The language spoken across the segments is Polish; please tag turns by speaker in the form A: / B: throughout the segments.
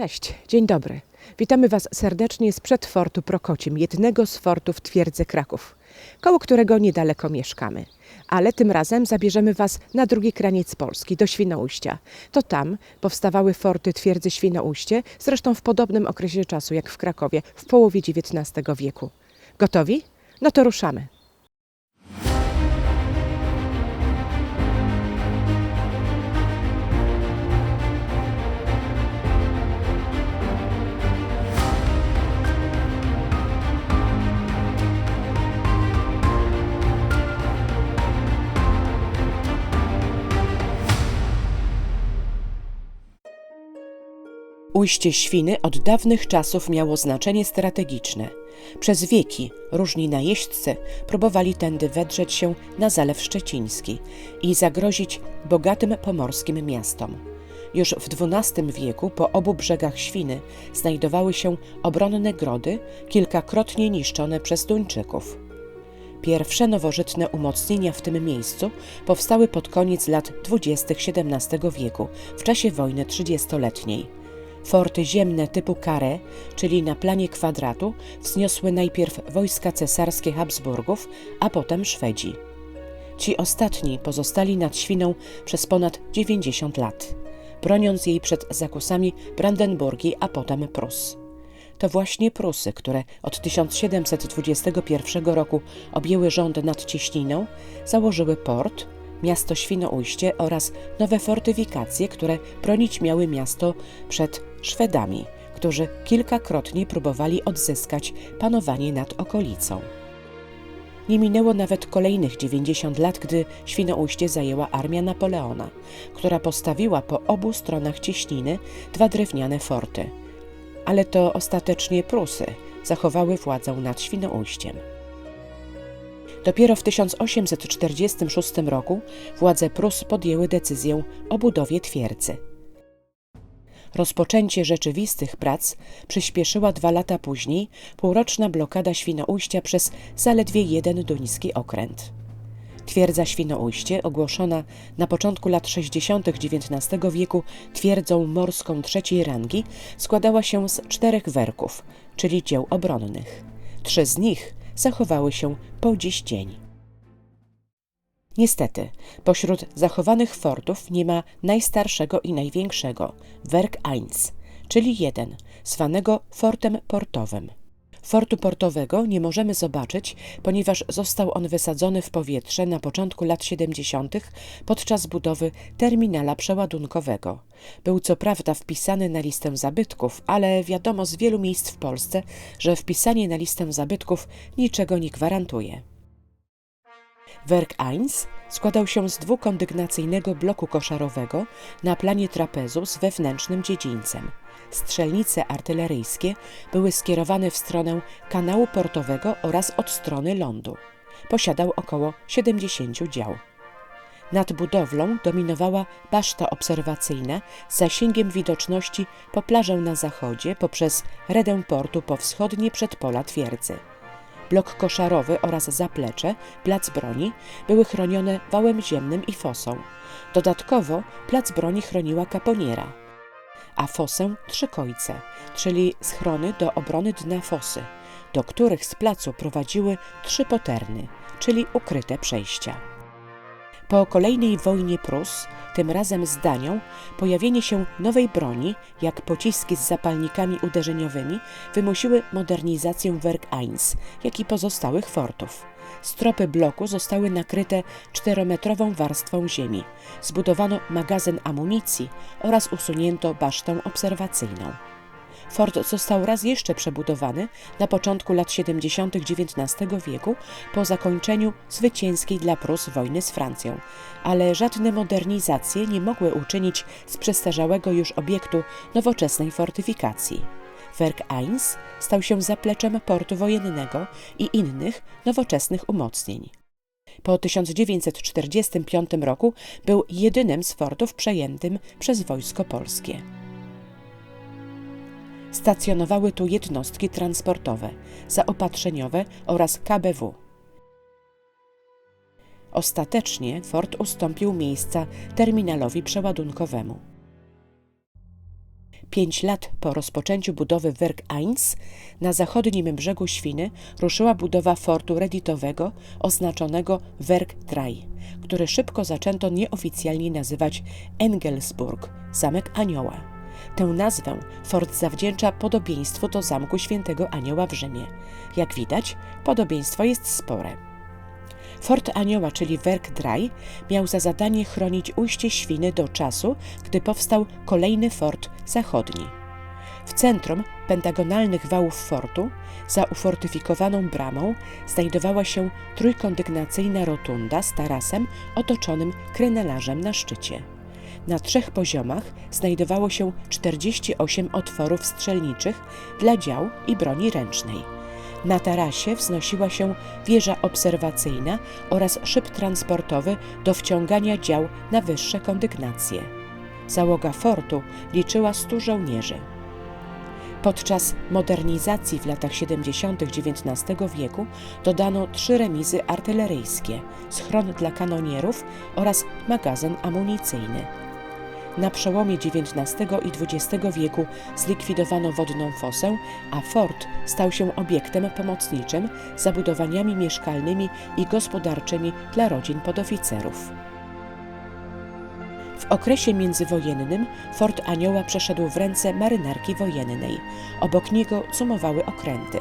A: Cześć, dzień dobry. Witamy Was serdecznie sprzed fortu Prokocim, jednego z fortów twierdzy Kraków, koło którego niedaleko mieszkamy. Ale tym razem zabierzemy Was na drugi kraniec Polski, do Świnoujścia. To tam powstawały forty twierdzy Świnoujście, zresztą w podobnym okresie czasu jak w Krakowie, w połowie XIX wieku. Gotowi? No to ruszamy. Ujście Świny od dawnych czasów miało znaczenie strategiczne. Przez wieki różni najeźdźcy próbowali tędy wedrzeć się na Zalew Szczeciński i zagrozić bogatym pomorskim miastom. Już w XII wieku po obu brzegach Świny znajdowały się obronne grody, kilkakrotnie niszczone przez Duńczyków. Pierwsze nowożytne umocnienia w tym miejscu powstały pod koniec lat dwudziestych XVII wieku, w czasie wojny trzydziestoletniej. Forty ziemne typu Kare, czyli na planie kwadratu, wzniosły najpierw wojska cesarskie Habsburgów, a potem Szwedzi. Ci ostatni pozostali nad Świną przez ponad 90 lat, broniąc jej przed zakusami Brandenburgii, a potem Prus. To właśnie Prusy, które od 1721 roku objęły rząd nad Cieśniną, założyły port, miasto Świnoujście oraz nowe fortyfikacje, które bronić miały miasto przed Szwedami, którzy kilkakrotnie próbowali odzyskać panowanie nad okolicą. Nie minęło nawet kolejnych 90 lat, gdy Świnoujście zajęła armia Napoleona, która postawiła po obu stronach cieśniny dwa drewniane forty. Ale to ostatecznie Prusy zachowały władzę nad Świnoujściem. Dopiero w 1846 roku władze Prus podjęły decyzję o budowie twierdzy. Rozpoczęcie rzeczywistych prac przyspieszyła dwa lata później półroczna blokada Świnoujścia przez zaledwie jeden duński okręt. Twierdza Świnoujście, ogłoszona na początku lat 60. XIX wieku twierdzą morską trzeciej rangi, składała się z czterech werków, czyli dzieł obronnych. Trzy z nich zachowały się po dziś dzień. Niestety, pośród zachowanych fortów nie ma najstarszego i największego, Werk 1, czyli jeden, zwanego fortem portowym. Fortu portowego nie możemy zobaczyć, ponieważ został on wysadzony w powietrze na początku lat 70. podczas budowy terminala przeładunkowego. Był co prawda wpisany na listę zabytków, ale wiadomo z wielu miejsc w Polsce, że wpisanie na listę zabytków niczego nie gwarantuje. Werk 1 składał się z dwukondygnacyjnego bloku koszarowego na planie trapezu z wewnętrznym dziedzińcem. Strzelnice artyleryjskie były skierowane w stronę kanału portowego oraz od strony lądu. Posiadał około 70 dział. Nad budowlą dominowała baszta obserwacyjna z zasięgiem widoczności po plażę na zachodzie poprzez redę portu po wschodnie przedpola twierdzy blok koszarowy oraz zaplecze, plac broni były chronione wałem ziemnym i fosą. Dodatkowo plac broni chroniła kaponiera, a fosę trzy kojce, czyli schrony do obrony dna fosy, do których z placu prowadziły trzy poterny, czyli ukryte przejścia. Po kolejnej wojnie Prus, tym razem z Danią, pojawienie się nowej broni, jak pociski z zapalnikami uderzeniowymi, wymusiły modernizację Werk 1, jak i pozostałych fortów. Stropy bloku zostały nakryte czterometrową warstwą ziemi. Zbudowano magazyn amunicji oraz usunięto basztę obserwacyjną. Fort został raz jeszcze przebudowany na początku lat 70. XIX wieku po zakończeniu zwycięskiej dla Prus wojny z Francją, ale żadne modernizacje nie mogły uczynić z przestarzałego już obiektu nowoczesnej fortyfikacji. Werk 1 stał się zapleczem portu wojennego i innych nowoczesnych umocnień. Po 1945 roku był jedynym z fortów przejętym przez wojsko polskie. Stacjonowały tu jednostki transportowe, zaopatrzeniowe oraz KBW. Ostatecznie fort ustąpił miejsca terminalowi przeładunkowemu. Pięć lat po rozpoczęciu budowy Werk 1 na zachodnim brzegu Świny ruszyła budowa fortu redditowego oznaczonego Werk 3, który szybko zaczęto nieoficjalnie nazywać Engelsburg, Zamek Anioła. Tę nazwę fort zawdzięcza podobieństwu do Zamku Świętego Anioła w Rzymie. Jak widać, podobieństwo jest spore. Fort Anioła, czyli Werk Drei, miał za zadanie chronić ujście Świny do czasu, gdy powstał kolejny fort zachodni. W centrum pentagonalnych wałów fortu, za ufortyfikowaną bramą, znajdowała się trójkondygnacyjna rotunda z tarasem otoczonym krenelarzem na szczycie. Na trzech poziomach znajdowało się 48 otworów strzelniczych dla dział i broni ręcznej. Na tarasie wznosiła się wieża obserwacyjna oraz szyb transportowy do wciągania dział na wyższe kondygnacje. Załoga fortu liczyła 100 żołnierzy. Podczas modernizacji w latach 70. XIX wieku dodano trzy remizy artyleryjskie, schron dla kanonierów oraz magazyn amunicyjny. Na przełomie XIX i XX wieku zlikwidowano wodną fosę, a fort stał się obiektem pomocniczym, zabudowaniami mieszkalnymi i gospodarczymi dla rodzin podoficerów. W okresie międzywojennym Fort Anioła przeszedł w ręce marynarki wojennej. Obok niego cumowały okręty.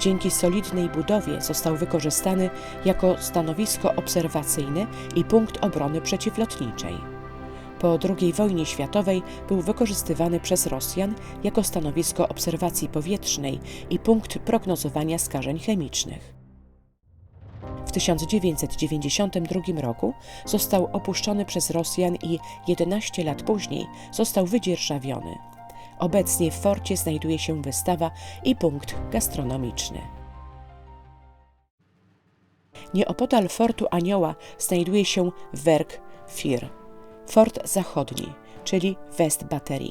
A: Dzięki solidnej budowie został wykorzystany jako stanowisko obserwacyjne i punkt obrony przeciwlotniczej po II wojnie światowej był wykorzystywany przez Rosjan jako stanowisko obserwacji powietrznej i punkt prognozowania skażeń chemicznych. W 1992 roku został opuszczony przez Rosjan i 11 lat później został wydzierżawiony. Obecnie w forcie znajduje się wystawa i punkt gastronomiczny. Nieopodal fortu Anioła znajduje się Werk Fir Fort Zachodni, czyli West Battery.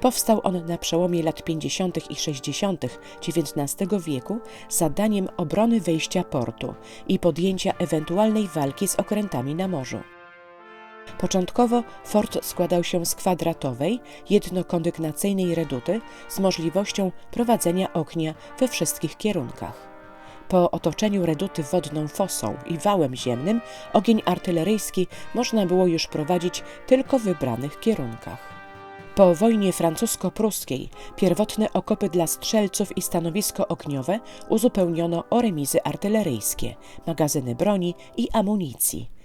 A: Powstał on na przełomie lat 50. i 60. XIX wieku zadaniem obrony wejścia portu i podjęcia ewentualnej walki z okrętami na morzu. Początkowo fort składał się z kwadratowej, jednokondygnacyjnej reduty z możliwością prowadzenia ognia we wszystkich kierunkach. Po otoczeniu reduty wodną fosą i wałem ziemnym ogień artyleryjski można było już prowadzić tylko w wybranych kierunkach. Po wojnie francusko-pruskiej pierwotne okopy dla strzelców i stanowisko ogniowe uzupełniono o remizy artyleryjskie, magazyny broni i amunicji.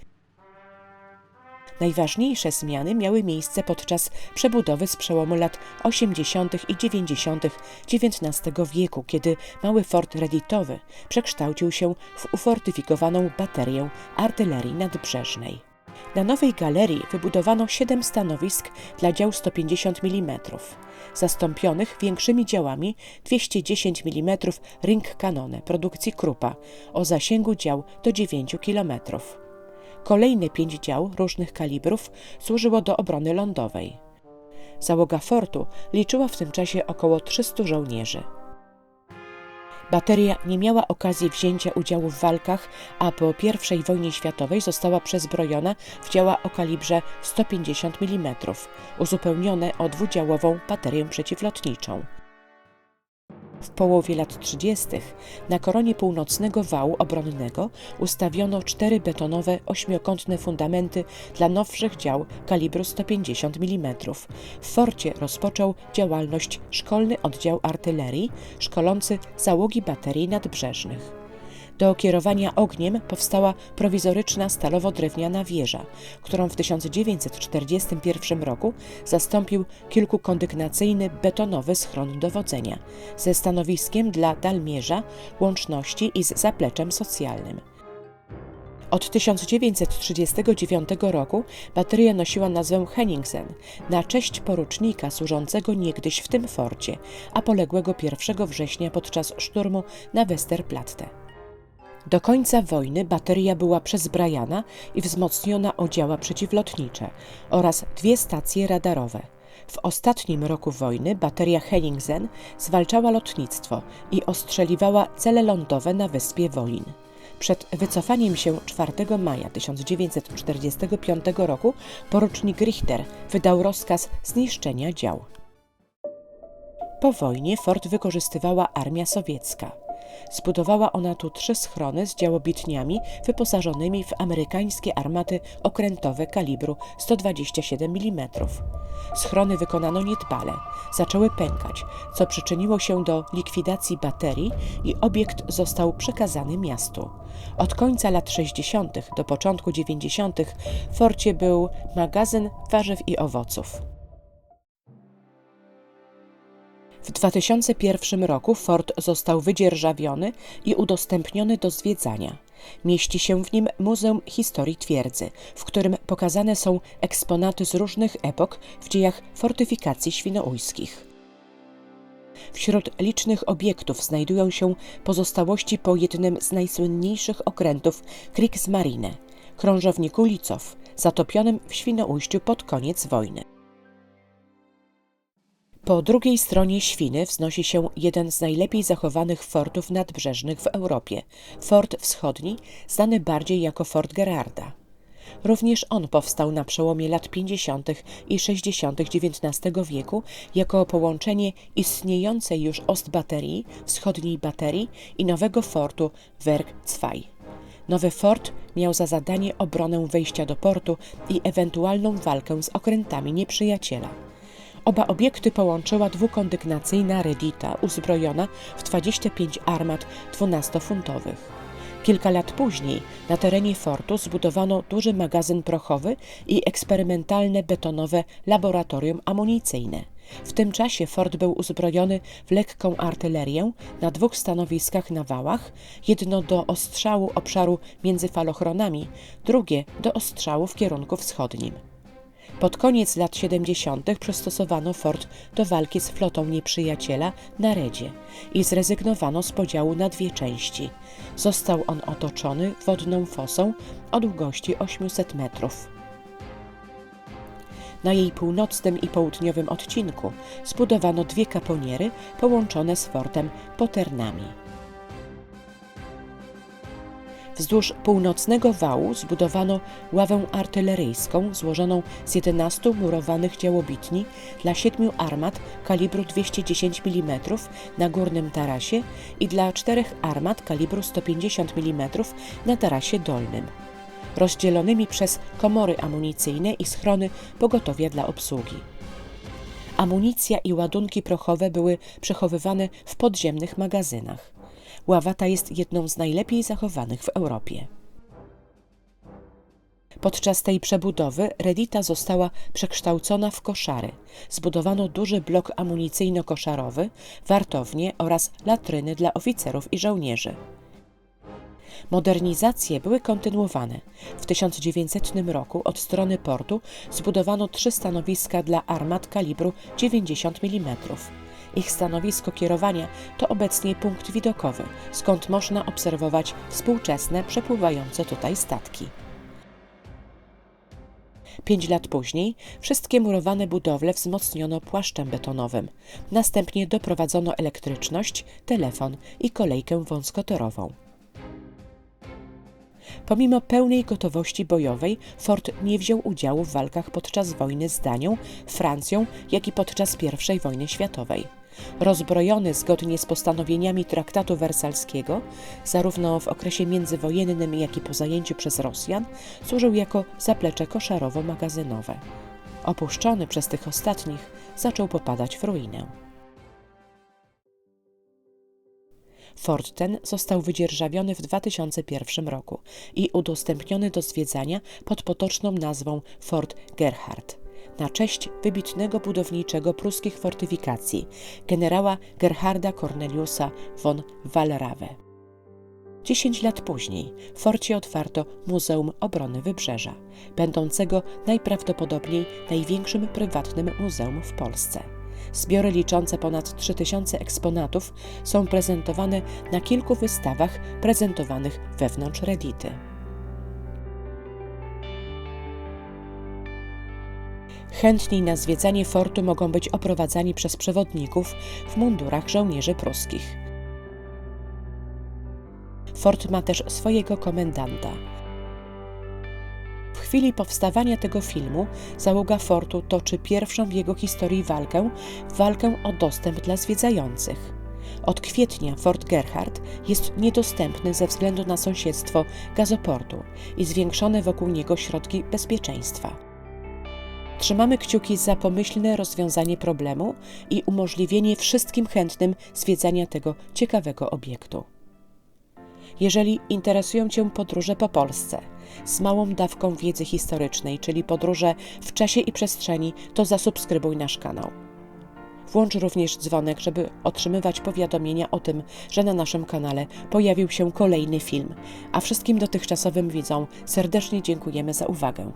A: Najważniejsze zmiany miały miejsce podczas przebudowy z przełomu lat 80. i 90. XIX wieku, kiedy mały fort reditowy przekształcił się w ufortyfikowaną baterię artylerii nadbrzeżnej. Na nowej galerii wybudowano siedem stanowisk dla dział 150 mm, zastąpionych większymi działami 210 mm ring kanone produkcji Krupa o zasięgu dział do 9 km. Kolejne pięć dział różnych kalibrów służyło do obrony lądowej. Załoga fortu liczyła w tym czasie około 300 żołnierzy. Bateria nie miała okazji wzięcia udziału w walkach, a po I wojnie światowej została przezbrojona w działa o kalibrze 150 mm, uzupełnione o dwudziałową baterię przeciwlotniczą. W połowie lat 30. na koronie północnego wału obronnego ustawiono cztery betonowe ośmiokątne fundamenty dla nowszych dział kalibru 150 mm. W forcie rozpoczął działalność szkolny oddział artylerii, szkolący załogi baterii nadbrzeżnych. Do kierowania ogniem powstała prowizoryczna stalowo-drewniana wieża, którą w 1941 roku zastąpił kilkukondygnacyjny betonowy schron dowodzenia ze stanowiskiem dla dalmierza, łączności i z zapleczem socjalnym. Od 1939 roku bateria nosiła nazwę Henningsen na cześć porucznika służącego niegdyś w tym forcie, a poległego 1 września podczas szturmu na Westerplatte. Do końca wojny bateria była przezbrajana i wzmocniona o działa przeciwlotnicze oraz dwie stacje radarowe. W ostatnim roku wojny bateria Henningsen zwalczała lotnictwo i ostrzeliwała cele lądowe na wyspie Wolin. Przed wycofaniem się 4 maja 1945 roku porucznik Richter wydał rozkaz zniszczenia dział. Po wojnie fort wykorzystywała armia sowiecka. Zbudowała ona tu trzy schrony z działobitniami wyposażonymi w amerykańskie armaty okrętowe kalibru 127 mm. Schrony wykonano niedbale, zaczęły pękać, co przyczyniło się do likwidacji baterii i obiekt został przekazany miastu. Od końca lat 60. do początku 90. w forcie był magazyn warzyw i owoców. W 2001 roku fort został wydzierżawiony i udostępniony do zwiedzania. Mieści się w nim Muzeum Historii Twierdzy, w którym pokazane są eksponaty z różnych epok w dziejach fortyfikacji świnoujskich. Wśród licznych obiektów znajdują się pozostałości po jednym z najsłynniejszych okrętów Kriegsmarine, krążowniku Licow, zatopionym w Świnoujściu pod koniec wojny. Po drugiej stronie Świny wznosi się jeden z najlepiej zachowanych fortów nadbrzeżnych w Europie Fort Wschodni, znany bardziej jako Fort Gerarda. Również on powstał na przełomie lat 50. i 60. XIX wieku jako połączenie istniejącej już Ostbaterii, wschodniej baterii i nowego fortu Werk II. Nowy fort miał za zadanie obronę wejścia do portu i ewentualną walkę z okrętami nieprzyjaciela. Oba obiekty połączyła dwukondygnacyjna redita uzbrojona w 25 armat 12-funtowych. Kilka lat później na terenie fortu zbudowano duży magazyn prochowy i eksperymentalne betonowe laboratorium amunicyjne. W tym czasie fort był uzbrojony w lekką artylerię na dwóch stanowiskach na wałach, jedno do ostrzału obszaru między falochronami, drugie do ostrzału w kierunku wschodnim. Pod koniec lat 70. przystosowano fort do walki z flotą nieprzyjaciela na Redzie i zrezygnowano z podziału na dwie części. Został on otoczony wodną fosą o długości 800 metrów. Na jej północnym i południowym odcinku zbudowano dwie kaponiery połączone z fortem poternami. Wzdłuż północnego wału zbudowano ławę artyleryjską złożoną z 11 murowanych działobitni dla siedmiu armat kalibru 210 mm na górnym tarasie i dla czterech armat kalibru 150 mm na tarasie dolnym, rozdzielonymi przez komory amunicyjne i schrony pogotowia dla obsługi. Amunicja i ładunki prochowe były przechowywane w podziemnych magazynach. Ława ta jest jedną z najlepiej zachowanych w Europie. Podczas tej przebudowy Redita została przekształcona w koszary. Zbudowano duży blok amunicyjno-koszarowy, wartownie oraz latryny dla oficerów i żołnierzy. Modernizacje były kontynuowane. W 1900 roku od strony portu zbudowano trzy stanowiska dla armat kalibru 90 mm. Ich stanowisko kierowania to obecnie punkt widokowy, skąd można obserwować współczesne przepływające tutaj statki. Pięć lat później wszystkie murowane budowle wzmocniono płaszczem betonowym. Następnie doprowadzono elektryczność, telefon i kolejkę wąskotorową. Pomimo pełnej gotowości bojowej, fort nie wziął udziału w walkach podczas wojny z Danią, Francją, jak i podczas I wojny światowej. Rozbrojony zgodnie z postanowieniami traktatu wersalskiego, zarówno w okresie międzywojennym, jak i po zajęciu przez Rosjan, służył jako zaplecze koszarowo-magazynowe. Opuszczony przez tych ostatnich, zaczął popadać w ruinę. Fort ten został wydzierżawiony w 2001 roku i udostępniony do zwiedzania pod potoczną nazwą Fort Gerhard na cześć wybitnego budowniczego pruskich fortyfikacji, generała Gerharda Corneliusa von Wallrawe. Dziesięć lat później w forcie otwarto Muzeum Obrony Wybrzeża, będącego najprawdopodobniej największym prywatnym muzeum w Polsce. Zbiory liczące ponad 3000 eksponatów są prezentowane na kilku wystawach prezentowanych wewnątrz Redity. Chętni na zwiedzanie fortu mogą być oprowadzani przez przewodników w mundurach żołnierzy pruskich. Fort ma też swojego komendanta. W chwili powstawania tego filmu załoga fortu toczy pierwszą w jego historii walkę walkę o dostęp dla zwiedzających. Od kwietnia Fort Gerhard jest niedostępny ze względu na sąsiedztwo gazoportu i zwiększone wokół niego środki bezpieczeństwa. Trzymamy kciuki za pomyślne rozwiązanie problemu i umożliwienie wszystkim chętnym zwiedzania tego ciekawego obiektu. Jeżeli interesują Cię podróże po Polsce z małą dawką wiedzy historycznej, czyli podróże w czasie i przestrzeni, to zasubskrybuj nasz kanał. Włącz również dzwonek, żeby otrzymywać powiadomienia o tym, że na naszym kanale pojawił się kolejny film. A wszystkim dotychczasowym widzom serdecznie dziękujemy za uwagę.